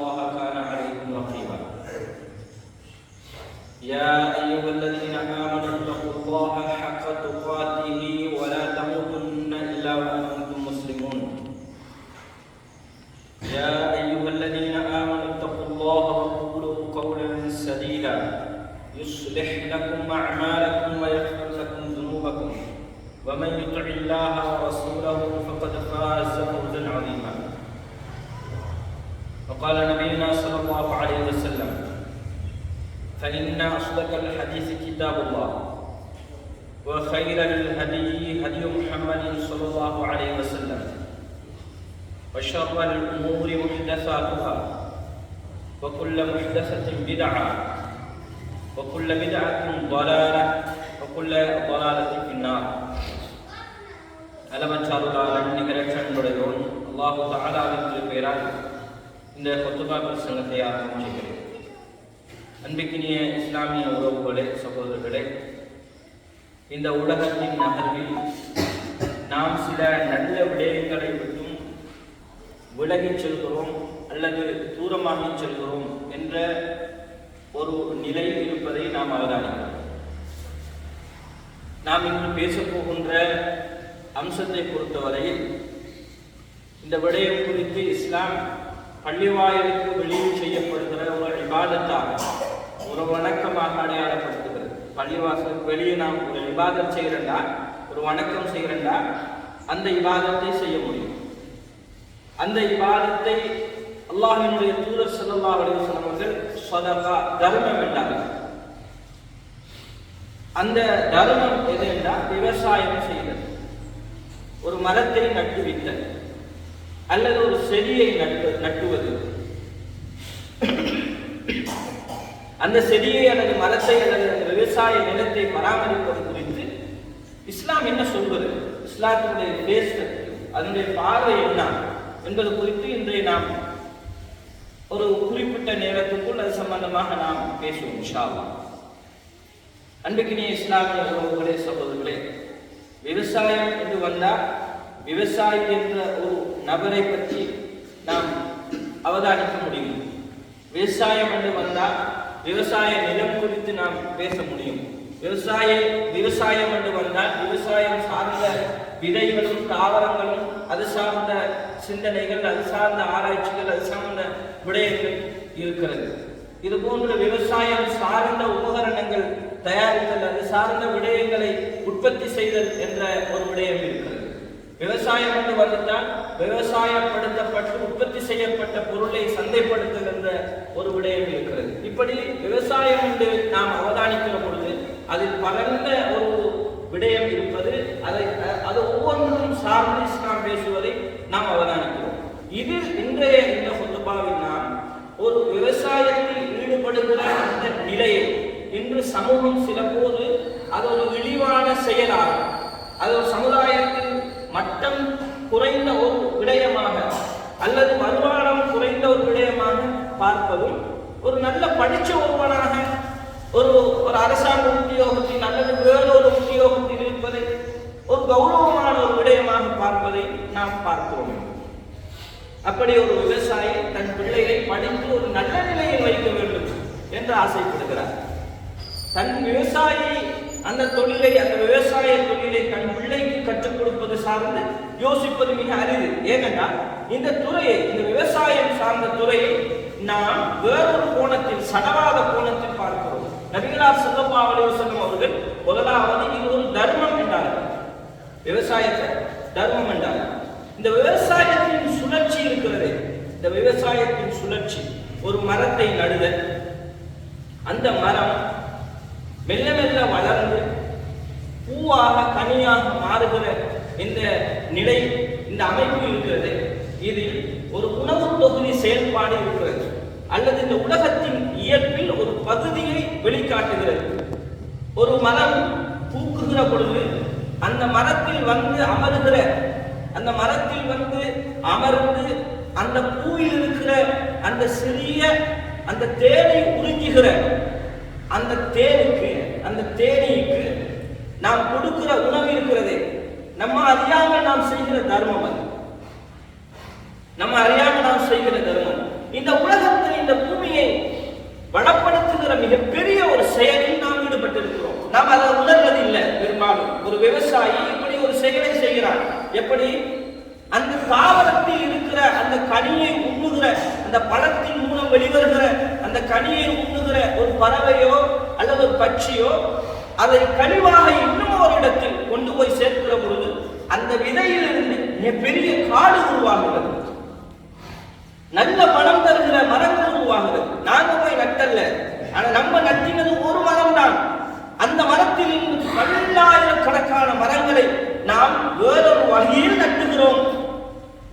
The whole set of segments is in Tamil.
الله كان عليكم رقيبا. يا أيها الذين آمنوا اتقوا الله حق تقاته ولا تموتن إلا وأنتم مسلمون. يا أيها الذين آمنوا اتقوا الله وقولوا قولا سديدا. يصلح لكم أعمالكم ويغفر لكم ذنوبكم. ومن يطع الله ورسوله فقد فاز فوزا عظيما. قال نبينا صلى الله عليه وسلم فإن أصدق الحديث كتاب الله وخير الهدي هدي محمد صلى الله عليه وسلم وشر الأمور محدثاتها وكل محدثة بدعة وكل بدعة ضلالة وكل ضلالة في النار. ألم الله من نكرة الله تعالى من البيرات இந்த கொத்துபா பிரசங்கத்தை ஆரம்பம் அன்பிக்கினிய இஸ்லாமிய உறவுகளே சகோதரர்களே இந்த உலகத்தின் நகர்வில் நாம் சில நல்ல விடயங்களை விட்டும் விலகிச் செல்கிறோம் அல்லது தூரமாக செல்கிறோம் என்ற ஒரு நிலை இருப்பதை நாம் அவதானிக்கிறோம். நாம் இன்று பேசப்போகின்ற அம்சத்தை பொறுத்தவரையில் இந்த விடயம் குறித்து இஸ்லாம் பள்ளிவாயலுக்கு வெளியில் செய்யப்படுகிற ஒரு விவாதத்தாக ஒரு வணக்கமாக அடையாளப்படுத்துகிறது. பள்ளிவாசலுக்கு வெளியே நாம் ஒரு விவாதம் செய்கிறண்டா ஒரு வணக்கம் செய்கிறண்டா அந்த விவாதத்தை செய்ய முடியும். அந்த விவாதத்தை அல்லாஹினுடைய தூதர் சல்லா அலிவசலம் அவர்கள் சதகா தர்மம் என்றார்கள். அந்த தர்மம் எது என்றால் விவசாயம் செய்தல். ஒரு மரத்தை நட்டுவித்தல் அல்லது ஒரு செடியை நட்டு நட்டுவது. அந்த செடியை அல்லது மரத்தை அல்லது அந்த விவசாய நிலத்தை பராமரிப்பது குறித்து இஸ்லாம் என்ன சொல்வது? இஸ்லாத்தினுடைய பேஸ்ட் அதனுடைய பார்வை என்ன என்பது குறித்து இன்றைய நாம் ஒரு குறிப்பிட்ட நேரத்துக்குள் அது சம்பந்தமாக நாம் பேசுவோம் இன்ஷால்லா அன்புக்கினிய இஸ்லாமிய உறவுகளே சகோதரர்களே விவசாயம் என்று வந்தால் விவசாயி என்ற ஒரு நபரை பற்றி நாம் அவதானிக்க முடியும். விவசாயம் என்று வந்தால் விவசாய நிலம் குறித்து நாம் பேச முடியும். விவசாய விவசாயம் என்று வந்தால் விவசாயம் சார்ந்த விதைகளும் தாவரங்களும் அது சார்ந்த சிந்தனைகள் அது சார்ந்த ஆராய்ச்சிகள் அது சார்ந்த விடயங்கள் இருக்கிறது. இது போன்ற விவசாயம் சார்ந்த உபகரணங்கள் தயாரித்தல் அது சார்ந்த விடயங்களை உற்பத்தி செய்தல் என்ற ஒரு விடயம் இருக்கிறது. விவசாயம் என்று வந்துட்டால் விவசாயப்படுத்தப்பட்டு உற்பத்தி செய்யப்பட்ட பொருளை சந்தைப்படுத்துகின்ற ஒரு விடயம் இருக்கிறது. இப்படி விவசாயம் என்று நாம் அவதானிக்கிற பொழுது அதில் பரந்த ஒரு விடயம் இருப்பது அதை அது ஒவ்வொன்றும் சார்ந்து நாம் பேசுவதை நாம் அவதானிக்கிறோம். இது இன்றைய இந்த சொத்துபாவில் நாம் ஒரு விவசாயத்தில் ஈடுபடுகிற அந்த நிலையை இன்று சமூகம் சில போது அது ஒரு இழிவான செயலாகும். அது ஒரு சமுதாயத்தில் மட்டம் குறைந்த ஒரு விடயமாக அல்லது வருமானம் குறைந்த ஒரு விடயமாக பார்ப்பதும் ஒரு நல்ல படித்த ஒருவனாக ஒரு ஒரு அரசாங்க உத்தியோகத்தில் அல்லது வேறொரு உத்தியோகத்தில் இருப்பதை ஒரு கௌரவமான ஒரு விடயமாக பார்ப்பதை நாம் பார்க்கிறோம். அப்படி ஒரு விவசாயி தன் பிள்ளைகளை படித்து ஒரு நல்ல நிலையில் வைக்க வேண்டும் என்று ஆசைப்படுகிறார். தன் விவசாயி அந்த தொழிலை அந்த விவசாய தொழிலை தன் பிள்ளைக்கு கற்றுக் கொடுப்பது சார்ந்து யோசிப்பது மிக அரிது. ஏனென்றால் இந்த துறையை இந்த விவசாயம் சார்ந்த துறையை நாம் வேறொரு கோணத்தில் சடவாத கோணத்தில் பார்க்கிறோம். நபிகளார் செல்லப்பா அலிவசனம் அவர்கள் முதலாவது இது ஒரு தர்மம் என்றார்கள். விவசாயத்தை தர்மம் என்றார்கள். இந்த விவசாயத்தின் சுழற்சி இருக்கிறது. இந்த விவசாயத்தின் சுழற்சி ஒரு மரத்தை நடுதல். அந்த மரம் மெல்ல மெல்ல வளர்ந்து பூவாக கனியாக மாறுகிற இந்த நிலை இந்த அமைப்பு இருக்கிறது. இதில் ஒரு உணவு தொகுதி செயல்பாடு இருக்கிறது. அல்லது இந்த உலகத்தின் இயற்பில் ஒரு பகுதியை வெளிக்காட்டுகிறது. ஒரு மரம் பூக்குகிற பொழுது அந்த மரத்தில் வந்து அமருகிற அந்த மரத்தில் வந்து அமர்ந்து அந்த பூவில் இருக்கிற அந்த சிறிய அந்த தேனை உறிஞ்சுகிற அந்த தேனுக்கு அந்த தேனீக்கு நாம் கொடுக்கிற உணவு இருக்கிறது. நம்ம அறியாமல் நாம் செய்கிற தர்மம் அது. நம்ம அறியாமல் நாம் செய்கிற தர்மம். இந்த உலகத்தில் இந்த பூமியை வளப்படுத்துகிற மிகப்பெரிய ஒரு செயலில் நாம் ஈடுபட்டிருக்கிறோம். நாம் அதை உணர்வது இல்லை பெரும்பாலும். ஒரு விவசாயி இப்படி ஒரு செயலை செய்கிறார். எப்படி? அந்த தாவரத்தில் இருக்கிற அந்த கனியை உண்ணுகிற அந்த பழத்தின் மூலம் வெளிவருகிற அந்த கனியை உண்ணுகிற ஒரு பறவையோ அல்லது ஒரு பட்சியோ அதை கனிவாக இன்னும் ஒரு இடத்தில் கொண்டு போய் சேர்க்கிற பொழுது அந்த விதையிலிருந்து மிகப்பெரிய காடு உருவாகிறது. நல்ல பணம் தருகிற மரங்கள் உருவாகிறது. நாங்க போய் நட்டல்ல. ஆனா நம்ம நட்டினது ஒரு மரம் தான். அந்த மரத்தில் இருந்து பல்லாயிரக்கணக்கான மரங்களை நாம் வேறொரு வகையில் நட்டுகிறோம்.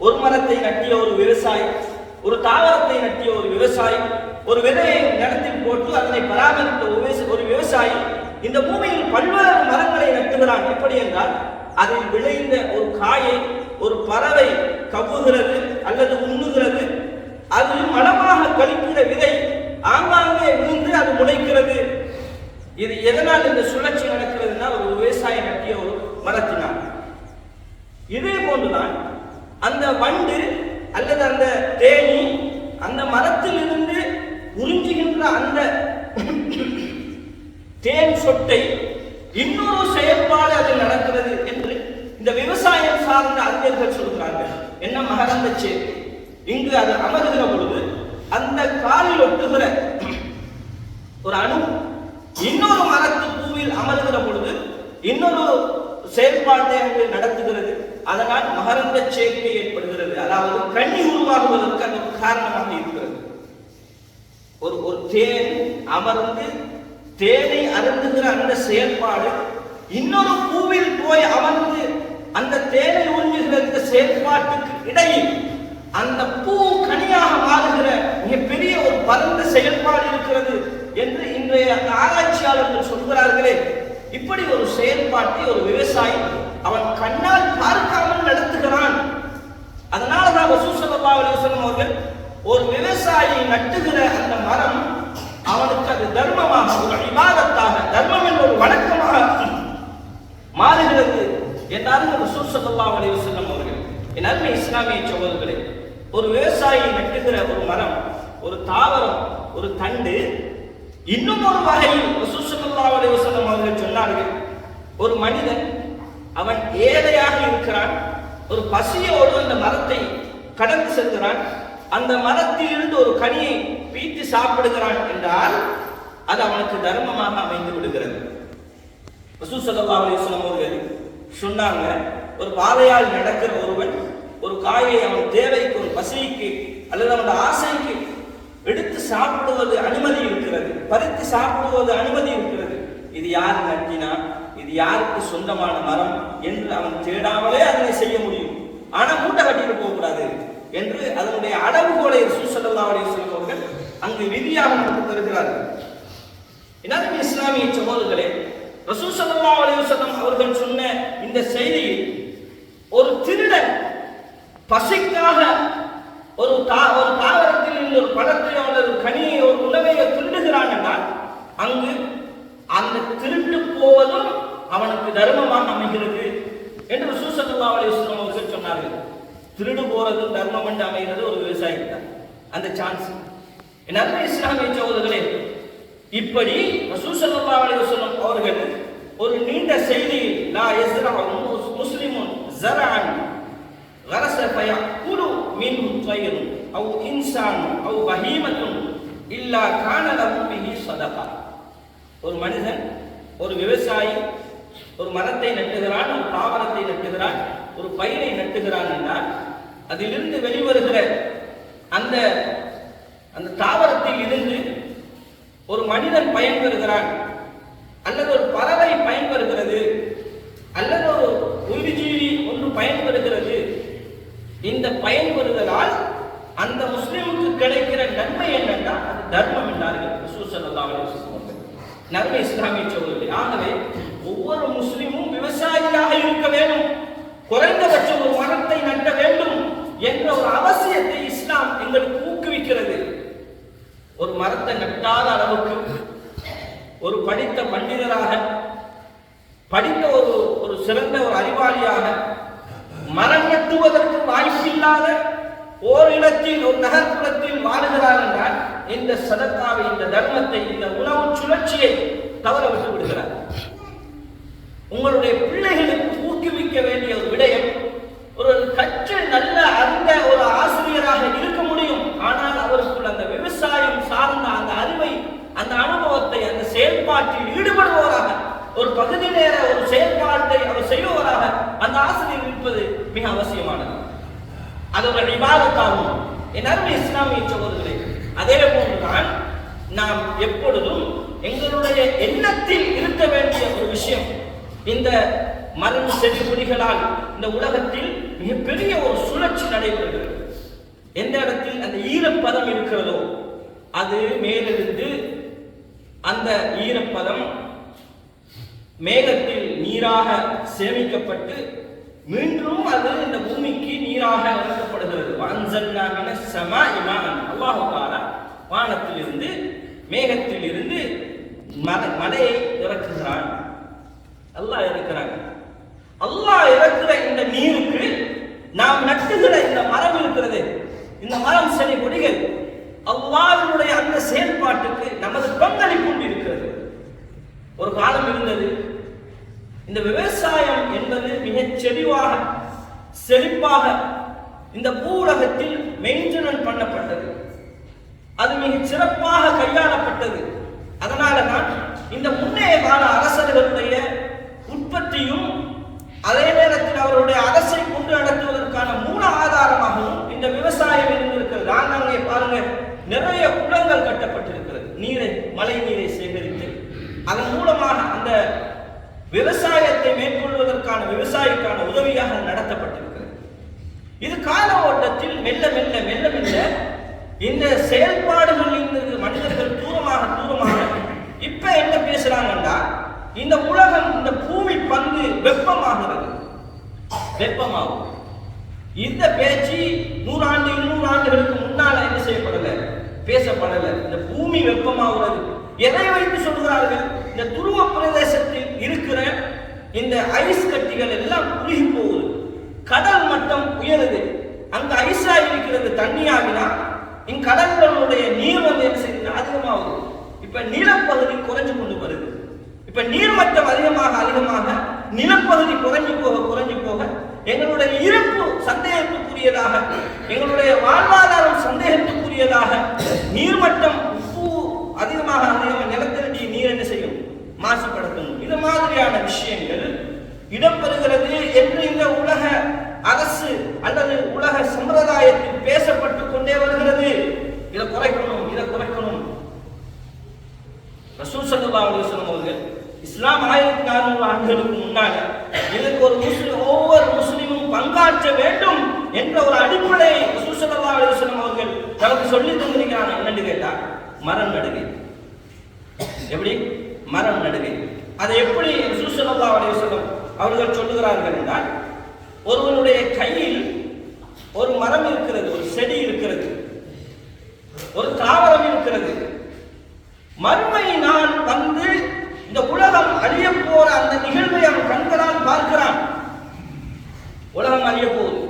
ஒரு மரத்தை நட்டிய ஒரு விவசாயி ஒரு தாவரத்தை நட்டிய ஒரு விவசாயி ஒரு விதையை நடத்தி போட்டு அதனை பராமரித்த ஒரு ஒரு விவசாயி இந்த பூமியில் பல்வேறு மரங்களை நட்டுகிறான். எப்படி என்றால் அதில் விளைந்த ஒரு காயை ஒரு பறவை கவ்வுகிறது அல்லது உண்ணுகிறது. அது மனமாக கழிக்கிற விதை ஆங்காங்கே விழுந்து அது முளைக்கிறது. இது எதனால் இந்த சுழற்சி நடக்கிறதுனா ஒரு விவசாயி நட்டிய ஒரு மரத்தினால். இதே போன்றுதான் அந்த வண்டு அல்லது அந்த தேனி அந்த மரத்தில் இருந்து உறிஞ்சுகின்ற அந்த தேன் சொட்டை இன்னொரு செயல்பாடு அதில் நடக்கிறது என்று இந்த விவசாயம் சார்ந்த அறிஞர்கள் சொல்கிறார்கள். என்ன மகரந்த சேர்க்கை இங்கு அது அமருகிற பொழுது அந்த காலில் ஒட்டுகிற ஒரு அணு இன்னொரு மரத்து பூவில் அமருகிற பொழுது இன்னொரு செயல்பாட்டை அங்கு நடத்துகிறது. அதனால் மகரந்த சேர்க்கை ஏற்படுகிறது. அதாவது கண்ணி உருவாகுவதற்கு அது காரணமாக இருக்கிறது. ஒரு ஒரு தேன் அமர்ந்து தேனை அருந்துகிற அந்த செயல்பாடு இன்னொரு பூவில் போய் அமர்ந்து அந்த தேனை உறிஞ்சுகிற செயல்பாட்டுக்கு இடையில் அந்த பூ கனியாக மாறுகிற மிகப்பெரிய ஒரு பரந்த செயல்பாடு இருக்கிறது என்று இன்றைய அந்த ஆராய்ச்சியாளர்கள் சொல்கிறார்களே. இப்படி ஒரு செயல்பாட்டை ஒரு விவசாயி அவன் கண்ணால் பார்க்காமல் நடத்துகிறான். அதனால தான் ரசூல் ஸல்லல்லாஹு அவர்கள் ஒரு விவசாயி நட்டுகிற அந்த மரம் அவனுக்கு அது தர்மமாக ஒரு விவாதத்தாக தர்மம் என்ற ஒரு வணக்கமாக மாறுகிறது என்றாலும் ரசூல் ஸல்லல்லாஹு அலைஹி வஸல்லம் அவர்கள். என் அருமை இஸ்லாமிய சகோதரர்களே ஒரு விவசாயி நட்டுகிற ஒரு மரம் ஒரு தாவரம் ஒரு தண்டு இன்னும் ஒரு வகையில் ரசூல் ஸல்லல்லாஹு அலைஹி அவர்கள் சொன்னார்கள் ஒரு மனிதன் அவன் ஏழையாக இருக்கிறான் ஒரு பசியோடு அந்த மரத்தை கடந்து செல்கிறான் அந்த மரத்தில் இருந்து ஒரு கனியை பீத்து சாப்பிடுகிறான் என்றால் அது அவனுக்கு தர்மமாக அமைந்து விடுகிறது. ரசூல் ஸல்லல்லாஹு அவர்கள் சொன்னாங்க ஒரு பாதையால் நடக்கிற ஒருவன் ஒரு காயை அவன் தேவைக்கு ஒரு பசிக்கு அல்லது அவன் ஆசைக்கு எடுத்து சாப்பிடுவது அனுமதி இருக்கிறது பறித்து சாப்பிடுவது அனுமதி இருக்கிறது. இது யார் நட்டினா இது யாருக்கு சொந்தமான மரம் என்று அவன் தேடாமலே அதனை செய்ய முடியும். ஆனா மூட்டை கட்டிட்டு போகக்கூடாது. என்று அதனுடைய அளவுகோலை ரசூல் ஸல்லல்லாஹு அவர்கள் அங்கு விதியாக நமக்கு தருகிறார்கள் இனரும் இஸ்லாமிய சகோதரர்களே ரசூல் சல்லா அலைஹி அவர்கள் சொன்ன இந்த செய்தியில் ஒரு திருடன் பசிக்காக ஒரு தா ஒரு தாவரத்தில் இருந்து ஒரு பழத்தையோ அல்லது கனியை ஒரு உணவையோ திருடுகிறான் என்றால் அங்கு அந்த திருட்டு போவதும் அவனுக்கு தர்மமாக அமைகிறது என்று ரசூல் ஸல்லல்லாஹு அலைஹி அவர்கள் சொன்னார்கள். திருடு போறதும் தர்மம் என்று அமைகிறது ஒரு விவசாயிக்கு தான் அந்த சான்ஸ் என் அன்பு இஸ்லாமிய சகோதரர்களே இப்படி ரசூல் ஸல்லல்லாஹு அலைஹி வஸல்லம் அவர்கள் ஒரு நீண்ட செய்தியில் லா யஸ்ரஹு முஸ்லிமுன் ஸரஅன் غرس فيأكل منه طير أو إنسان أو بهيمة إلا كان له به صدقة ஒரு மனிதன் ஒரு விவசாயி ஒரு மரத்தை நட்டுகிறான் ஒரு தாவரத்தை நட்டுகிறான் ஒரு பயிரை நட்டுகிறான் என்றால் அதிலிருந்து வெளிவருகிற அந்த அந்த தாவரத்தில் இருந்து ஒரு மனிதன் பயன்பெறுகிறான் அல்லது ஒரு பறவை பயன்பெறுகிறது அல்லது ஒரு உயிர்ஜீவி ஒன்று பயன்பெறுகிறது. இந்த பயன்பெறுதலால் அந்த முஸ்லிமுக்கு கிடைக்கிற நன்மை என்னன்னா அது தர்மம் என்றார்கள் நன்மை இஸ்லாமிய சோழர்கள் ஆகவே ஒவ்வொரு முஸ்லிமும் விவசாயியாக இருக்க வேண்டும் குறைந்தபட்சம் ஒரு மரத்தை நட்ட வேண்டும் என்ற ஒரு அவசியத்தை இஸ்லாம் எங்களுக்கு ஊக்குவிக்கிறது ஒரு மரத்தை நட்டாத அளவுக்கு ஒரு படித்த பண்டிதராக படித்த ஒரு ஒரு சிறந்த ஒரு அறிவாளியாக மரம் நட்டுவதற்கு வாய்ப்பில்லாத ஓர் ஒரு நகர்ப்புறத்தில் வாழுகிறார் என்றால் இந்த சதத்தாவை இந்த தர்மத்தை இந்த உணவு சுழற்சியை தவற விட்டு விடுகிறார். உங்களுடைய பிள்ளைகளுக்கு ஊக்குவிக்க வேண்டிய ஒரு விடயம் ஒரு கற்று நல்ல அறிந்த ஒரு ஆசிரியராக இருக்க முடியும். ஆனால் அவருக்குள் அந்த விவசாயம் சார்ந்த அந்த அறிவை அந்த அனுபவத்தை அந்த செயல்பாட்டில் ஈடுபடுபவராக ஒரு பகுதி நேர ஒரு செயல்பாட்டை அவர் செய்பவராக அந்த ஆசிரியர் இருப்பது மிக அவசியமானது. அது ஒரு விவாதத்தாகும் என் அருமை இஸ்லாமிய சகோதரர்களே அதே போன்றுதான் நாம் எப்பொழுதும் எங்களுடைய எண்ணத்தில் இருக்க வேண்டிய ஒரு விஷயம். இந்த மரம் செடி கொடிகளால் இந்த உலகத்தில் மிகப்பெரிய ஒரு சுழற்சி நடைபெறுகிறது. எந்த இடத்தில் அந்த ஈரப்பதம் இருக்கிறதோ அது மேலிருந்து அந்த ஈரப்பதம் மேகத்தில் நீராக சேமிக்கப்பட்டு மீண்டும் அது இந்த பூமிக்கு நீராக வழங்கப்படுகிறது வான்சல்லாமின சமா இமான். அல்லாஹு தாலா வானத்திலிருந்து மேகத்தில் இருந்து மலை மலையை இறக்குகிறான். அல்லாஹ் இறக்குறாங்க. அல்லாஹ் இறக்குற இந்த நீருக்கு நாம் நட்டுகிற இந்த மரம் இருக்கிறது. இந்த மரம் செடி கொடிகள் அல்லாவினுடைய அந்த செயல்பாட்டுக்கு நமது பங்களிப்பு இருக்கிறது ஒரு காலம் இருந்தது. இந்த விவசாயம் என்பது மிகச் செறிவாக செழிப்பாக இந்த பூவுலகத்தில் மெயின்டெனன் பண்ணப்பட்டது. அது மிகச் சிறப்பாக கையாளப்பட்டது. அதனால தான் இந்த முன்னைய கால அரசர்களுடைய உற்பத்தியும் அதே நேரத்தில் அவருடைய அரசை கொண்டு நடத்துவதற்கான மூல ஆதாரமாகவும் இந்த விவசாயம் இருந்திருக்கிறது. நான் அங்கே பாருங்க நிறைய குளங்கள் கட்டப்பட்டிருக்கிறது. நீரை மழை நீர் சேகரித்து அதன் மூலமாக அந்த விவசாயத்தை மேற்கொள்வதற்கான விவசாயிக்கான உதவியாக நடத்தப்பட்டிருக்கிறது. இது கால ஓட்டத்தில் மெல்ல மெல்ல மெல்ல மெல்ல இந்த செயல்பாடுகள் இருந்து மனிதர்கள் தூரமாக தூரமாக இப்ப என்ன பேசுறாங்கன்னா இந்த உலகம் இந்த பூமி பந்து வெப்பமாகிறது வெப்பமாகும் இந்த பேச்சு நூறாண்டு இருநூறு ஆண்டுகளுக்கு முன்னால என்ன செய்யப்படல? பேசப்படல. இந்த பூமி வெப்பமாகிறது எதை வைத்து சொல்கிறார்கள்? இந்த துருவ பிரதேசத்தில் இருக்கிற இந்த ஐஸ் கட்டிகள் எல்லாம் குறுகி போகுது. கடல் மட்டம் உயருது. அங்க ஐஸா இருக்கிறது தண்ணியாகினா இங்க கடல்களுடைய நீர் வந்து என்ன செய்யுது அதிகமாகுது. இப்ப நிலப்பகுதி குறைஞ்சு கொண்டு வருது. இப்ப நீர்மட்டம் அதிகமாக அதிகமாக நிலப்பகுதி குறைஞ்சு போக குறைஞ்சு போக எங்களுடைய இருப்பு சந்தேகத்துக்குரியதாக எங்களுடைய வாழ்வாதாரம் சந்தேகத்துக்குரியதாக நீர்மட்டம் உப்பு அதிகமாக அதிகமாக நிலத்தில் மாசுபடுத்தும். இது மாதிரியான விஷயங்கள் இடம்பெறுகிறது என்று இந்த உலக அரசு அல்லது உலக சம்பிரதாயத்தில் பேசப்பட்டு கொண்டே வருகிறது. இதை குறைக்கணும் இதை குறைக்கணும். ரசூல் ஸல்லல்லாஹு அலைஹி அவர்கள் இஸ்லாம் ஆயிரத்தி நானூறு ஆண்டுகளுக்கு முன்னால இதற்கு ஒரு முஸ்லிம் ஒவ்வொரு முஸ்லிமும் பங்காற்ற வேண்டும் என்ற ஒரு அடிப்படை ரசூல் ஸல்லல்லாஹு அலைஹி அவர்கள் தனக்கு சொல்லி தந்திருக்கிறாங்க என்னன்னு கேட்டா மரம் நடுகை. எப்படி? மரம் நடுவே. அதை எப்படி ரசூல் ஸல்லல்லாஹு அவர்கள் சொல்லுகிறார்கள் என்றால் ஒருவனுடைய கையில் ஒரு மரம் இருக்கிறது ஒரு செடி இருக்கிறது ஒரு தாவரம் இருக்கிறது. மறுமை நாள் வந்து இந்த உலகம் அழிய போற அந்த நிகழ்வை அவன் கண்களால் பார்க்கிறான். உலகம் அழிய போகுது.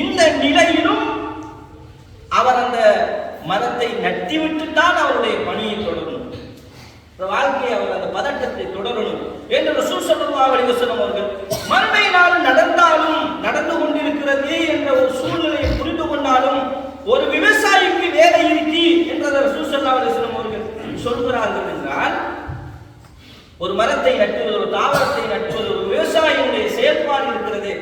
இந்த நிலையிலும் அவர் அந்த மரத்தை நட்டிவிட்டு தான் அவருடைய பணியை தொடரும். வாழ்க்கையை அவர் அந்த பதட்டத்தை தொடரணும் என்று ரசூல் ஸல்லல்லாஹு அலைஹி வஸல்லம் அவர்கள் மறுமை நாள் நடந்தாலும் நடந்து கொண்டிருக்கிறது என்ற ஒரு சூழ்நிலையை புரிந்து கொண்டாலும் ஒரு விவசாயிக்கு வேலை இருக்கி என்றதை ரசூல் ஸல்லல்லாஹு அலைஹி வஸல்லம் அவர்கள் சொல்கிறார்கள் என்றால் ஒரு மரத்தை நட்டுவது ஒரு தாவரத்தை நட்டுவது ஒரு விவசாயியுடைய செயல்பாடு இருக்கிறது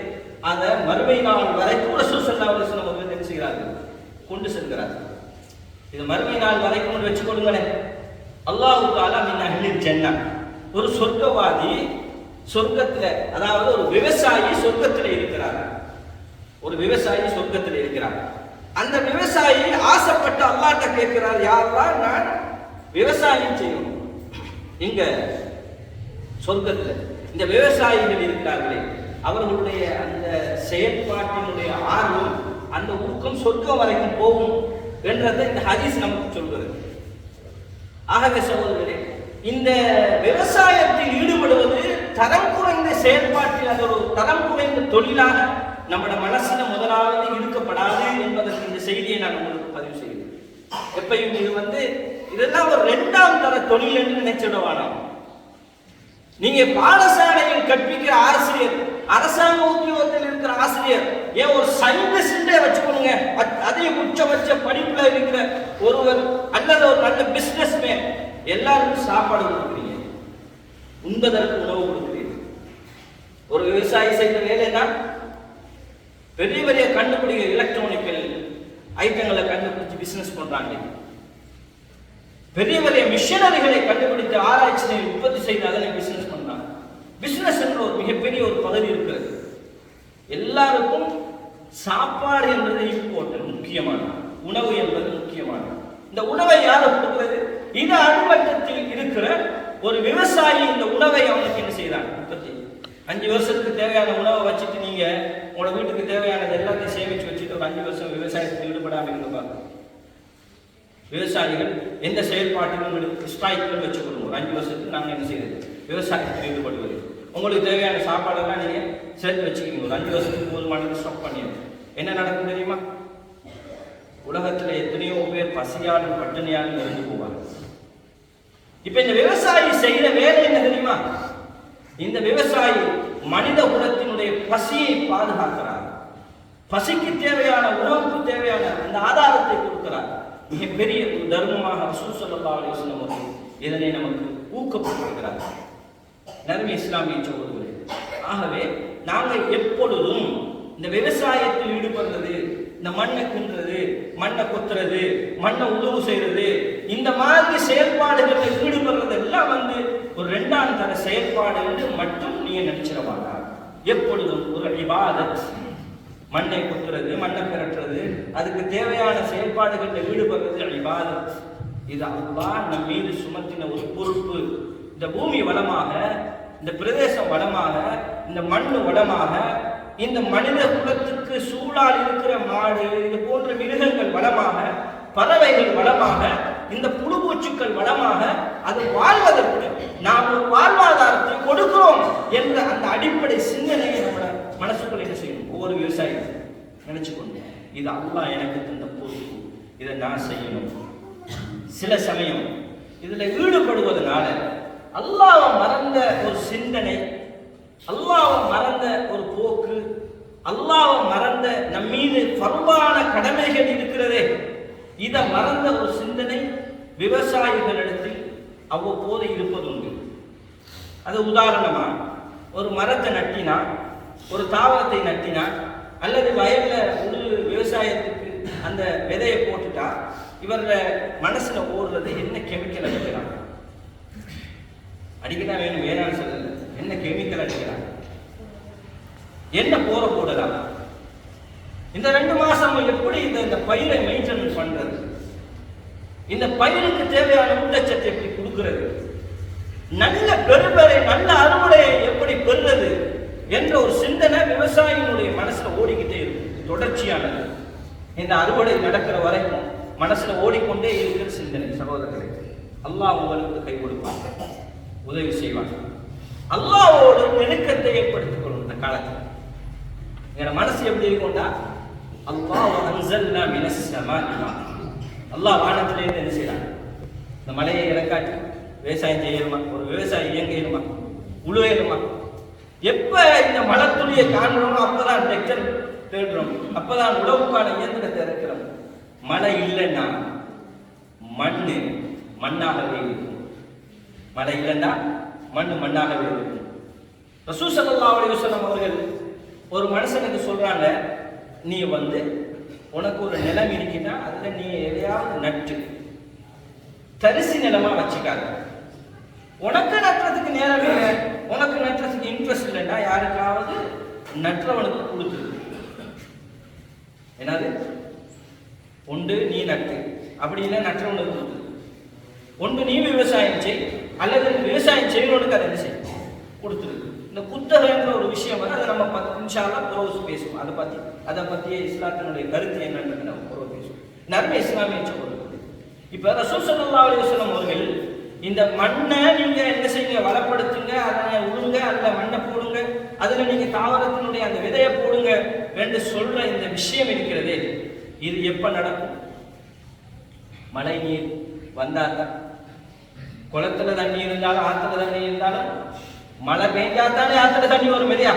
அந்த மறுமை நாள் வரைக்கும் ரசூல் ஸல்லல்லாஹு அலைஹி வஸல்லம் அவர்கள் கொண்டு செல்கிறார்கள். இது மறுமை நாள் வரைக்கும் வச்சு வச்சுக்கொள்ளுங்களேன் அல்லாஹு தாலா மின் அஹ்லில் ஜன்னா ஒரு சொர்க்கவாதி சொர்க்கத்தில் அதாவது ஒரு விவசாயி சொர்க்கத்தில் இருக்கிறார். ஒரு விவசாயி சொர்க்கத்தில் இருக்கிறார். அந்த விவசாயி ஆசைப்பட்டு அல்லாட்ட கேட்கிறார் யாரெல்லாம் நான் விவசாயம் செய்யணும். இங்க சொர்க்கத்தில் இந்த விவசாயிகள் இருக்கிறார்களே அவர்களுடைய அந்த செயல்பாட்டினுடைய ஆர்வம் அந்த ஊக்கம் சொர்க்கம் வரைக்கும் போகும் என்றதை இந்த ஹதீஸ் நமக்கு சொல்கிறது. ஆகவே சகோதரர்களே இந்த விவசாயத்தில் ஈடுபடுவது தரம் குறைந்த செயல்பாட்டில் அது ஒரு தரம் குறைந்த தொழிலாக நம்மட மனசுல முதலாவது இருக்கப்படாது என்பதற்கு இந்த செய்தியை நான் உங்களுக்கு பதிவு செய்கிறேன். எப்பயும் இது வந்து இதெல்லாம் ஒரு ரெண்டாம் தர தொழில் என்று நினைச்சிடுவானா நீங்க பாடசாலையில் கற்பிக்கிற ஆசிரியர் அரசாங்க உத்தியோகத்தில் இருக்கிற ஆசிரியர் ஏன் ஒரு சயின்டிஸ்டே வச்சுக்கணுங்க? அதே உச்சபட்ச படிப்புல இருக்கிற ஒருவர் அல்லது ஒரு நல்ல பிசினஸ் மேன் எல்லாருக்கும் சாப்பாடு கொடுக்குறீங்க. உண்பதற்கு உணவு கொடுக்குறீங்க. ஒரு விவசாயி செய்த வேலைன்னா பெரிய பெரிய கண்டுபிடிக்க எலக்ட்ரானிக்கல் ஐட்டங்களை கண்டுபிடிச்சு பிசினஸ் பண்றாங்க. பெரிய பெரிய மிஷினரிகளை கண்டுபிடித்து ஆராய்ச்சியை உற்பத்தி செய்து அதனை பிசினஸ் பண்றாங்க. பிசினஸ் என்ற ஒரு மிகப்பெரிய ஒரு பகுதி இருக்கிறது. எல்லாருக்கும் சாப்பாடு என்பது இம்பார்ட்டன்ட் முக்கியமானது. உணவு என்பது முக்கியமானது. இந்த உணவை யார் கொடுக்கிறது? இது அடிமட்டத்தில் இருக்கிற ஒரு விவசாயி இந்த உணவை அவனுக்கு என்ன செய்யறாங்க உற்பத்தி அஞ்சு வருஷத்துக்கு தேவையான உணவை வச்சுட்டு நீங்க உங்களோட வீட்டுக்கு தேவையானது எல்லாத்தையும் சேமிச்சு வச்சுட்டு ஒரு அஞ்சு வருஷம் விவசாயத்தில் ஈடுபடாமல் இருந்து விவசாயிகள் எந்த செயல்பாட்டிலும் ஸ்ட்ரைக்கில் வச்சுக்கணும். அஞ்சு வருஷத்துக்கு நாங்கள் என்ன செய்யறது? விவசாயத்தில் ஈடுபடுவது. உங்களுக்கு தேவையான சாப்பாடெல்லாம் நீங்கள் சேர்த்து வச்சுக்கிங்க ஒரு அஞ்சு வருஷத்துக்கு போதுமானது ஸ்டாப் பண்ணிடுங்க. என்ன நடக்கும் தெரியுமா? உலகத்தில் எத்தனையோ பேர் பசியாலும் பட்டினியாலும் இறந்து போவாங்க. இப்ப இந்த விவசாயி செய்யற வேலை என்ன தெரியுமா? இந்த விவசாயி மனித குலத்தினுடைய பசியை பாதுகாக்கிறார். பசிக்கு தேவையான உணவுக்கு தேவையான அந்த ஆதாரத்தை கொடுக்கிறார். மிகப்பெரிய ஒரு தர்மமாக ரசூல் ஸல்லல்லாஹு இதனை நமக்கு ஊக்கப்படுத்துகிறார். நறுமை இஸ்லாமிய சகோதரர்களே. ஆகவே நாங்கள் எப்பொழுதும் இந்த விவசாயத்தில் ஈடுபடுறது இந்த மண்ணை கிண்டுறது மண்ணை கொத்துறது மண்ணை உதவு செய்யறது இந்த மாதிரி செயல்பாடுகளில் ஈடுபடுறது எல்லாம் வந்து ஒரு ரெண்டாம் தர செயல்பாடு என்று மட்டும் நீங்க நினைச்சிடவாங்க எப்பொழுதும் ஒரு இபாதத். மண்ணை கொத்துறது மண்ணை பிரட்டுறது அதுக்கு தேவையான செயல்பாடுகளில் ஈடுபடுறது இபாதத். இது அல்லா நம் மீது சுமத்தின ஒரு பொறுப்பு. இந்த பூமி வளமாக இந்த பிரதேசம் வளமாக இந்த மண் வளமாக இந்த மனித குலத்துக்கு சூழால் இருக்கிற மாடு இது போன்ற மிருகங்கள் வளமாக பறவைகள் வளமாக இந்த புழுபூச்சுக்கள் வளமாக அது வாழ்வதற்கு நாம் ஒரு வாழ்வாதாரத்தை கொடுக்கிறோம் என்ற அந்த அடிப்படை சிந்தனையை நம்மள மனசுக்குள்ள என்ன செய்யணும் ஒவ்வொரு விவசாயியும் நினைச்சுக்கொண்டு இது அல்லா எனக்கு தந்த பொறுப்பு இதை நான் செய்யணும். சில சமயம் இதுல ஈடுபடுவதனால அல்லாஹ்வை மறந்த ஒரு சிந்தனை அல்லாஹ்வை மறந்த ஒரு போக்கு அல்லாஹ்வை மறந்த நம் மீது பருவான கடமைகள் இருக்கிறதே இதை மறந்த ஒரு சிந்தனை விவசாயிகளிடத்தில் அவ்வப்போது இருப்பதுண்டு. அது உதாரணமா ஒரு மரத்தை நட்டினா ஒரு தாவரத்தை நட்டினா அல்லது வயலில் ஒரு விவசாயத்துக்கு அந்த விதையை போட்டுட்டா இவர மனசில் ஓடுறது என்ன கெமிக்கல் அடிக்கிறான் அடிக்கதான் வேணும் வேணாம்னு சொல்லல என்ன கெமிக்கல் அடிக்கலாம் என்ன போற போடலாம் இந்த ரெண்டு மாசம் எப்படி இந்த இந்த பயிரை மெயின்டெனன்ஸ் பண்றது? இந்த பயிருக்கு தேவையான ஊட்டச்சத்தை எப்படி கொடுக்கிறது? நல்ல பெருபரை நல்ல அறுவடையை எப்படி பெறுறது? என்ற ஒரு சிந்தனை விவசாயியினுடைய மனசுல ஓடிக்கிட்டே இருக்கும் தொடர்ச்சியானது. இந்த அறுவடை நடக்கிற வரைக்கும் மனசுல ஓடிக்கொண்டே இருக்கிற சிந்தனை சகோதரர்களே அல்லாஹ் உங்களுக்கு கை கொடுப்பாங்க உதவி செய்வான் அல்லாவோடு நெருக்கத்தை ஏற்படுத்திக் கொள்ளும் இந்த காலத்தில். எங்க மனசு எப்படி இருக்கும்டா? அல்லாஹ் அன்சல்னா மினஸ் அல்லாஹ் வானத்திலே என்ன செய்யறான் இந்த மலையை இறக்காட்டி விவசாயம் செய்யணுமா? ஒரு விவசாயம் இயங்க உழுவேணுமா எப்ப இந்த மலத்துளியை காண்கிறோமோ அப்பதான் டெக்சர் தேடுறோம். அப்பதான் உழவுக்கான இயந்திரத்தை இறக்கிறோம். மழை இல்லைன்னா மண்ணு மண்ணாகவே இருக்கும் மழை இல்லைன்னா மண் மண்ணாகவே இருக்கும் ரசூ ஸல்லல்லாஹு அலைஹி அவர்கள் ஒரு மனுஷனுக்கு சொல்கிறாங்க நீ வந்து உனக்கு ஒரு நிலம் இருக்குன்னா அதில் நீ எதையாவது நட்டு தரிசு நிலமாக வச்சுக்காத. உனக்கு நட்டுறதுக்கு நேரம் இல்லை. உனக்கு நட்டுறதுக்கு இன்ட்ரெஸ்ட் இல்லைன்னா யாருக்காவது நட்டுறவனுக்கு கொடுத்துரு. என்னது? ஒன்று நீ நட்டு. அப்படி இல்லை நட்டுறவனுக்கு கொடுத்துரு. ஒன்று நீ விவசாயம் செய். அல்லது விவசாயம் செய்யணுன்னு அதை என்ன செய்யும்? கொடுத்துருக்கு இந்த குத்தகைன்ற ஒரு விஷயம் வந்து அதை நம்ம பத்து நிமிஷம்லாம் புறவு பேசுவோம். அதை பற்றி அதை பற்றிய இஸ்லாத்தினுடைய கருத்து என்னன்றது நம்ம புறவு பேசுவோம். நன்மை இஸ்லாமிய சொல்றது இப்போ ரசூல் சல்லா அலுவலம் அவர்கள் இந்த மண்ணை நீங்க என்ன செய்யுங்க வளப்படுத்துங்க அதை உழுங்க அதில் மண்ணை போடுங்க அதில் நீங்க தாவரத்தினுடைய அந்த விதையை போடுங்க என்று சொல்ற இந்த விஷயம் இருக்கிறதே இது எப்ப நடக்கும்? மழை நீர் வந்தாதான் குளத்துல தண்ணி இருந்தாலும் ஆத்துல தண்ணி இருந்தாலும் மழை பெஞ்சா தானே ஆத்துல தண்ணி வரும் இல்லையா?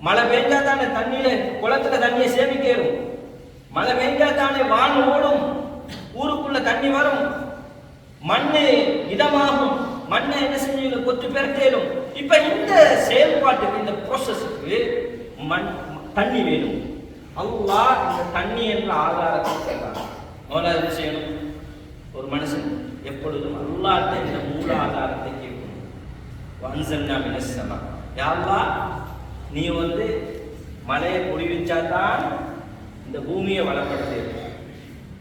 மழை பெஞ்சா தானே தண்ணியில குளத்துல தண்ணியை சேமிக்கணும் மழை பெஞ்சா தானே வான் ஓடும் ஊருக்குள்ள தண்ணி வரும். மண்ணு இதமாகும். மண்ணை என்ன செஞ்சு கொத்து பெருக்கேலும் இப்ப இந்த செயல்பாட்டுக்கு இந்த ப்ரோசஸுக்கு மண் தண்ணி வேணும். அல்லாஹ் இந்த தண்ணி என்ற ஆதாரத்தை சொல்றாங்க முதல்ல என்ன செய்யணும் ஒரு மனுஷன் எப்பொழுதும் அல்லாட்ட இந்த மூல ஆதாரத்தை கேட்கும் வன்சன்னா வினசமா யாழ்லா நீ வந்து மலையை பொழிவிச்சா தான் இந்த பூமியை வளப்படுத்து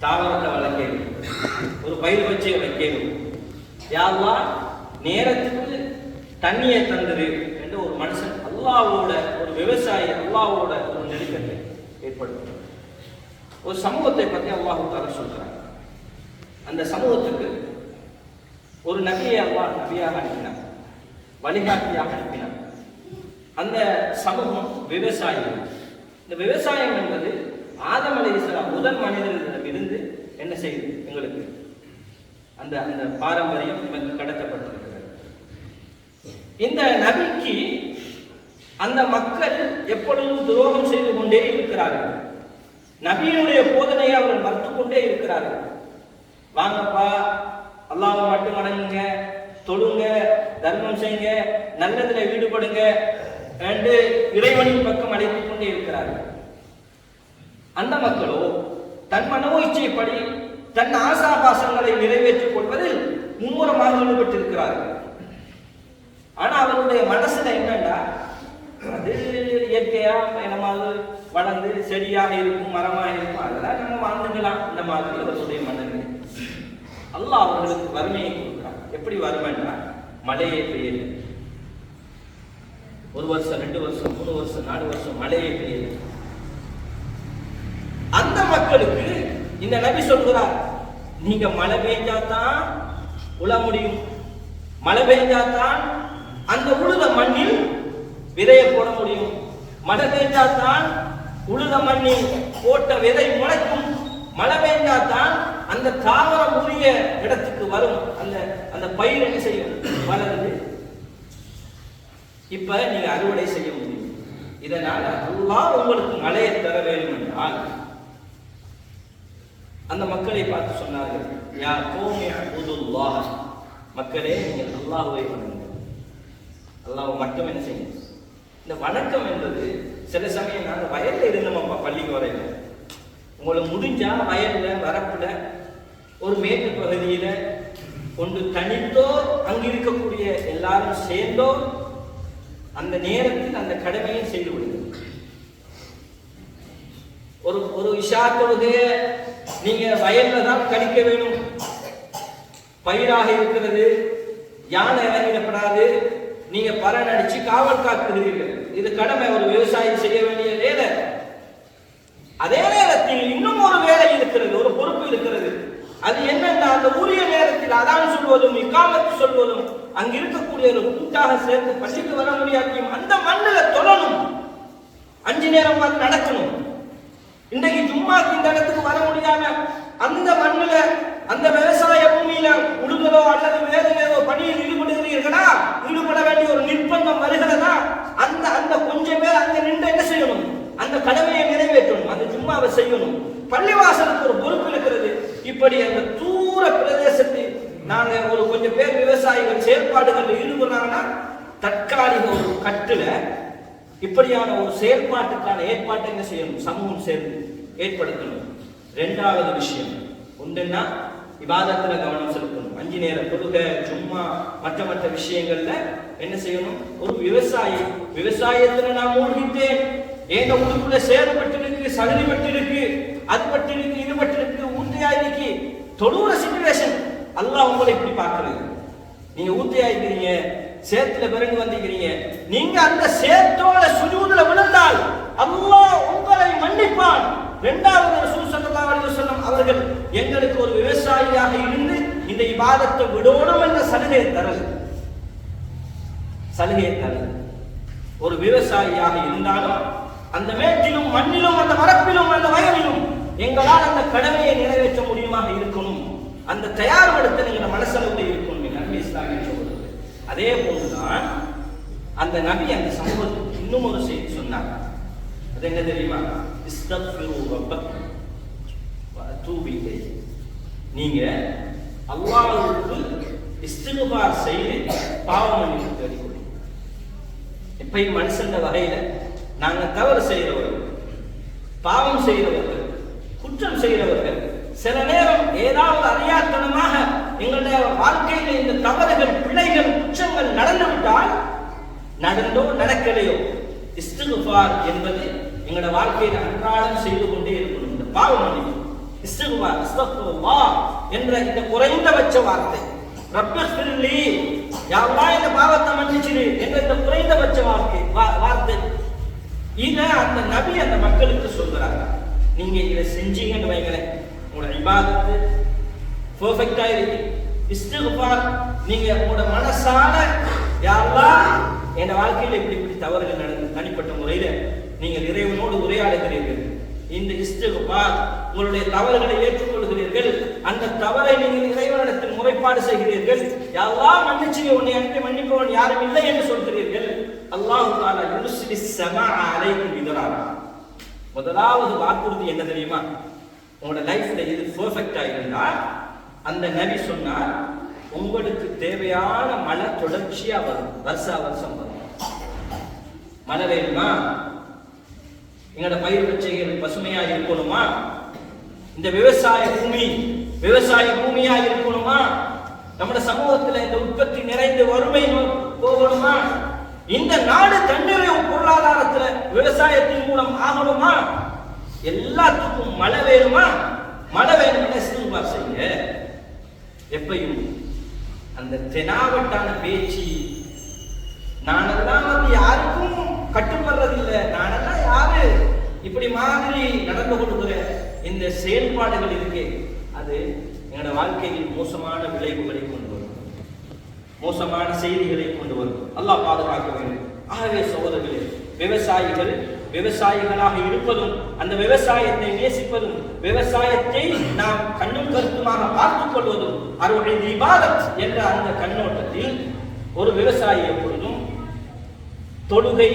தாவரத்தை வளர்க்கணும் ஒரு பயிர் வச்சு வைக்கணும் யாழ்லா நேரத்துக்கு தண்ணியை தந்துரு என்று ஒரு மனுஷன் அல்லாவோட ஒரு விவசாயி அல்லாவோட ஒரு நெருக்கத்தை ஏற்படுத்தும். ஒரு சமூகத்தை பற்றி அல்லாஹு தாலா சொல்றாங்க அந்த சமூகத்துக்கு ஒரு நபியை அல்லாஹ் நபியாக அனுப்பினார். வழிகாட்டியாக அனுப்பினார். அந்த சமூகம் விவசாயம். இந்த விவசாயம் என்பது ஆதம் அலைஹிஸ்ஸலாம் முதல் மனிதர்களிடம் இருந்து என்ன செய்யுது எங்களுக்கு? அந்த அந்த பாரம்பரியம் இவங்க கடத்தப்பட்டிருக்கிறது. இந்த நபிக்கு அந்த மக்கள் எப்பொழுதும் துரோகம் செய்து கொண்டே இருக்கிறார்கள். நபியினுடைய போதனையை அவர்கள் மறுத்து கொண்டே இருக்கிறார்கள். வாங்கப்பா அல்லாவை மட்டும் வணங்குங்க தொழுங்க தர்மம் செய்யுங்க நல்லதுல ஈடுபடுங்க என்று இறைவனின் பக்கம் அழைத்துக் கொண்டே இருக்கிறார்கள். அந்த மக்களோ தன் மனோ இச்சைப்படி தன் ஆசாபாசங்களை நிறைவேற்றிக் கொள்வதில் மும்முரமாக ஈடுபட்டிருக்கிறார்கள். ஆனா அவருடைய மனசுல என்னன்னா அது இயற்கையா பயணமாக வளர்ந்து செடியாக இருக்கும் மரமாக இருக்கும் அதெல்லாம் நம்ம வாழ்ந்துக்கலாம். இந்த மாதிரி அவருடைய மனநிலை. அல்லாஹ் அவர்களுக்கு வறுமையை கொடுக்குறான். எப்படி வறுமைன்னா மழையை பெய்யல. ஒரு வருஷம் ரெண்டு வருஷம் மூணு வருஷம் நாலு வருஷம் மழையை பெய்யல. அந்த மக்களுக்கு இந்த நபி சொல்கிறார் நீங்க மழை பெய்ஞ்சாதான் உழ முடியும். மழை பெய்ஞ்சாதான் அந்த உழுத மண்ணில் விதையை போட முடியும். மழை பெய்ஞ்சாதான் உழுத மண்ணில் போட்ட விதை முளைக்கும். மழை பெய்ஞ்சாதான் அந்த தாவரம் உரிய இடத்துக்கு வரும். அந்த அந்த பயிர் என்ன செய்யும்? வளர்ந்து இப்ப நீங்க அறுவடை செய்ய முடியும். இதனால அல்லாஹ் உங்களுக்கு மழையை தர வேண்டும் என்றால் அந்த மக்களை பார்த்து சொன்னார்கள் யா கோமி அபுதுல்லாஹ். மக்களே நீங்கள் அல்லாஹுவை வணங்குங்கள். அல்லாஹ் மட்டும் என்ன செய்யும்? இந்த வணக்கம் என்பது சில சமயம் நாங்கள் வயல்ல இருந்தோம்ப்பா பள்ளிக்கு வரையில. உங்களுக்கு முடிஞ்சா வயல்ல வரக்கூட ஒரு மேட்டு பகுதியில கொண்டு தனித்தோ அங்கு இருக்கக்கூடிய எல்லாரும் சேர்ந்தோ அந்த நேரத்தில் அந்த கடமையை செய்து விடுங்கள். ஒரு ஒரு இஷா தொழுகைய நீங்க வயல்ல தான் கழிக்க வேணும். பயிராக இருக்கிறது. யானை இறங்கிடப்படாது நீங்க பலன் அடிச்சு காவல் காக்கிறீர்கள் இது கடமை. ஒரு விவசாயம் செய்ய வேண்டிய வேலை. அதே நேரத்தில் இன்னும் ஒரு வேலை இருக்கிறது ஒரு பொறுப்பு இருக்கிறது அது என்னன்னா? அந்த உரிய நேரத்தில் அதான் சொல்வதும் இக்காமத்து சொல்வதும் அங்க இருக்கக்கூடிய ஒரு கூட்டாக சேர்ந்து பள்ளிக்கு வர முடியாட்டியும் அந்த மண்ணில் தொழணும் அஞ்சு நேரம் அது நடக்கணும். இன்னைக்கு ஜும்மாக்கு இந்த இடத்துக்கு வர முடியாம அந்த மண்ணில் அந்த விவசாய பூமியில உழுதலோ அல்லது வேறு ஏதோ பணியில் ஈடுபடுகிறீர்களா? ஈடுபட வேண்டிய ஒரு நிர்பந்தம் வருகிறதா? அந்த அந்த கொஞ்சம் பேர் அங்க நின்று என்ன செய்யணும்? அந்த கடமையை நிறைவேற்றணும். அந்த ஜும்மாவை செய்யணும். பள்ளிவாசலுக்கு ஒரு பொறுப்பு இருக்கிறது. இப்படி அந்த தூர பிரதேசத்தில் நாங்க ஒரு கொஞ்சம் பேர் விவசாயிகள் செயல்பாடுகள் ஈடுபடுறாங்கன்னா தற்காலிக ஒரு கட்டுல இப்படியான ஒரு செயல்பாட்டுக்கான ஏற்பாட்டை என்ன செய்யணும்? சமூகம் சேர்ந்து ஏற்படுத்தணும். ரெண்டாவது விஷயம். ஒன்றுன்னா விவாதத்துல கவனம் செலுத்தணும். அஞ்சு நேர தொழுகை சும்மா மற்ற மற்ற விஷயங்கள்ல என்ன செய்யணும்? ஒரு விவசாயி விவசாயத்துல நான் மூழ்கிட்டேன். எங்க உள்ளுக்குள்ள சேறுபட்டு இருக்கு சகதி இருக்கு அது பட்டு இருக்கு இது பட்டு இருக்கு ஊத்தையா இருக்கு தொழுற சிச்சுவேஷன் அல்லாஹ் உங்களை இப்படி பார்க்கறது நீங்க ஊத்தையா இருக்கிறீங்க சேத்துல பிறகு வந்திருக்கிறீங்க. நீங்க அந்த சேத்தோட சுஜூதுல விழுந்தால் அல்லாஹ் உங்களை மன்னிப்பான். இரண்டாவது ரசூல் ஸல்லல்லாஹு அலைஹி வஸல்லம் அவர்கள் எங்களுக்கு ஒரு விவசாயியாக இருந்து இந்த இபாதத்தை விடணும் என்ற சலுகையை தரல. சலுகையை தரல. ஒரு விவசாயியாக இருந்தாலும் அந்த மேட்டிலும் மண்ணிலும் அந்த மரப்பிலும் அந்த வயலிலும் எங்களால் அந்த கடமையை நிறைவேற்ற முடியுமாக இருக்கணும் அந்த தயார்படுத்த நீங்க மனசளவுல இருக்கணும் நன்மை இஸ்லாமிய சொல்றது அதே போலதான் அந்த நபி அந்த சமூகத்துக்கு இன்னும் ஒரு செய்தி சொன்னாங்க அது என்ன தெரியுமா? இஸ்தக்ஃபிரு நீங்க அல்லாஹ்வுக்கு இஸ்திகுபார் செய்து பாவம் மன்னிப்பு தேடிக்கொள்ளுங்க. எப்பயும் மனுஷன் வகையில நாங்க தவறு செய்கிறவர்கள் பாவம் செய்கிறவர்கள் குற்றம் செய்கிறவர்கள். சில நேரம் ஏதாவது அறியாத்தனமாக எங்களுடைய வாழ்க்கையில இந்த தவறுகள் பிழைகள் குற்றங்கள் நடந்துவிட்டால் நடந்தோ நடக்கலையோ இஸ்துகுபார் என்பது எங்களோட வாழ்க்கையில் அன்றாடம் செய்து கொண்டே இருக்கணும் இந்த பாவம் மன்னிப்பு. இஸ்திகுபார் என்ற இந்த குறைந்தபட்ச வார்த்தை. ரப்பஸ்பிர்லி யாரெல்லாம் இந்த பாவத்தை மன்னிச்சிரு என்ற இந்த குறைந்தபட்ச வார்த்தை வா- வார்த்தை. இதை அந்த நபி அந்த மக்களுக்கு சொல்கிறாங்க நீங்க இதை செஞ்சீங்கன்னு வைங்களேன். உங்களோட இபாதத்து பெர்ஃபெக்டா இருக்கு. இஸ்திகுபார் நீங்க உங்களோட மனசால யாரெல்லாம் என் வாழ்க்கையில் இப்படி இப்படி தவறுகள் நடந்து தனிப்பட்ட முறையில நீங்கள் இறைவனோடு உரையாடுகிறீர்கள். இந்த இஸ்திகுபார் உங்களுடைய தவறுகளை ஏற்றுக்கொள்கிறீர்கள். அந்த தவறை நீங்கள் இறைவனிடத்தில் முறைப்பாடு செய்கிறீர்கள். யாரெல்லாம் மன்னிச்சு உன்னை அனுப்பி மன்னிப்பவன் யாரும் இல்லை என்று சொல்கிறீர்கள். அல்லாஹு தாலா யுர்சிலி சமா அலைக்கும் மிதராரா முதலாவது வாக்குறுதி என்ன தெரியுமா? உங்களோட லைஃப்ல இது பெர்ஃபெக்டா இருந்தா அந்த நபி சொன்னார் உங்களுக்கு தேவையான மழை தொடர்ச்சியா வரும். வருஷா வருஷம் வரும். மழை வேணுமா எங்களோட பயிர் பச்சைகள் பசுமையா இருக்கணுமா? இந்த விவசாய பூமி விவசாய பூமியா இருக்கணுமா? நம்ம சமூகத்துல இந்த உற்பத்தி நிறைந்து வறுமை போகணுமா? இந்த நாடு தன்னுடைய பொருளாதாரத்துல விவசாயத்தின் மூலம் ஆகணுமா? எல்லாத்துக்கும் மழை வேணுமா? மழை வேணும்னா சிறுபார் செய்ய எப்பயும் அந்த தெனாவட்டான பேச்சு. நானெல்லாம் வந்து யாருக்கும் கட்டுப்படுறதில்லை நானெல்லாம் யாரு? இப்படி மாதிரி நடந்து கொடுக்குற இந்த செயல்பாடுகள் இருக்கு அது எங்களோட வாழ்க்கையில் மோசமான விளைவுகளை கொண்டு மோசமான செய்திகளை கொண்டு வரும். அல்லாஹ் பாதுகாக்க வேண்டும். ஆகவே சகோதரர்களே விவசாயிகள் விவசாயிகளாக இருப்பதும் அந்த விவசாயத்தை நேசிப்பதும் விவசாயத்தை நாம் கண்ணும் கருத்துமாக பார்த்துக் கொள்வதும் அவருடைய விவாதம் என்ற அந்த கண்ணோட்டத்தில் ஒரு விவசாயி எப்பொழுதும் தொழுகை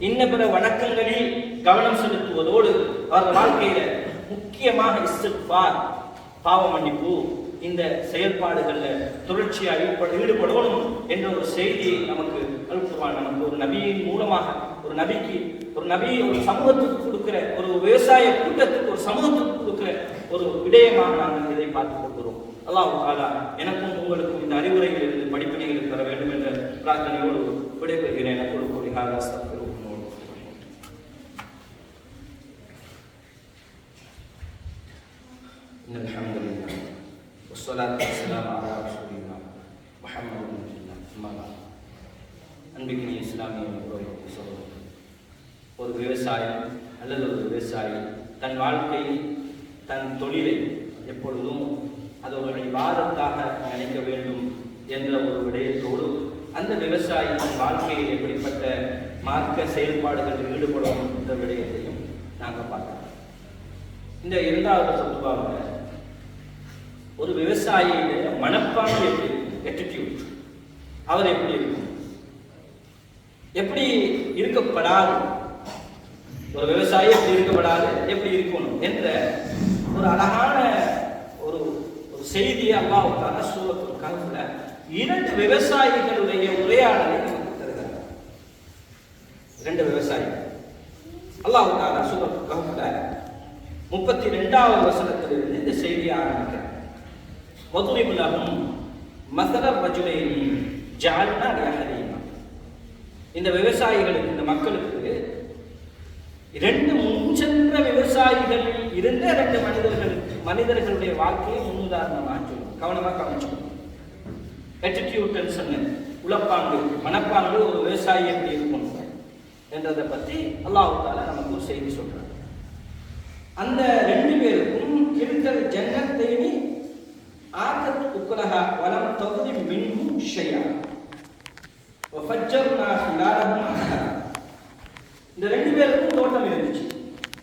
இன்ன பிற வணக்கங்களில் கவனம் செலுத்துவதோடு அவர் வாழ்க்கையில முக்கியமாக இஸ்திக்பார் பாவ மன்னிப்பு இந்த செயல்பாடுகளில் தொடர்ச்சியாக ஈடுபடணும் என்ற ஒரு செய்தியை நமக்கு அழுத்துவான் நமக்கு ஒரு நபியின் மூலமாக ஒரு நபிக்கு ஒரு நபி ஒரு சமூகத்துக்கு கொடுக்கிற ஒரு விவசாய கூட்டத்துக்கு ஒரு சமூகத்துக்கு கொடுக்கிற ஒரு விடயமாக நாங்கள் இதை பார்த்துக் கொள்கிறோம் அல்லாஹ் எனக்கும் உங்களுக்கும் இந்த அறிவுரையில் இருந்து படிப்பினைகள் பெற வேண்டும் என்ற பிரார்த்தனையோடு செய்தியை அல்லாஹால சூரத்தில் கலப்புல இரண்டு விவசாயிகளுடைய உரையாடலை நமக்கு தருகிறார். இரண்டு விவசாயிகள். அல்லாஹ் தாலா சூரத்து முப்பத்தி ரெண்டாவது வசனத்திலிருந்து இந்த செய்தியை ஆரம்பிக்கிறார். மதுரிபுலகும் மசல ரஜுலைனி ஜால்னா ரஹரீமா இந்த விவசாயிகளுக்கு இந்த மக்களுக்கு இரண்டு முன்சென்ற விவசாயிகள் இருந்த இரண்டு மனிதர்கள் மனிதர்களுடைய வாழ்க்கையை முன்னுதாரணமாக ஆச்சு கவனமாக கவனிச்சோம் எட்டிடியூட்னு சொன்னேன் உழப்பாண்டு மனப்பாண்டு ஒரு விவசாயி எப்படி இருக்கும் என்றதை பற்றி அல்லாஹால நமக்கு ஒரு செய்தி சொல்றாங்க அந்த ரெண்டு பேருக்கும் கிழித்தல் ஜன்னத்தேனி ஆகத் உக்கலகா வலம் தொகுதி மின்மும் ஷையா. இந்த ரெண்டு பேருக்கும் தோட்டம் இருந்துச்சு.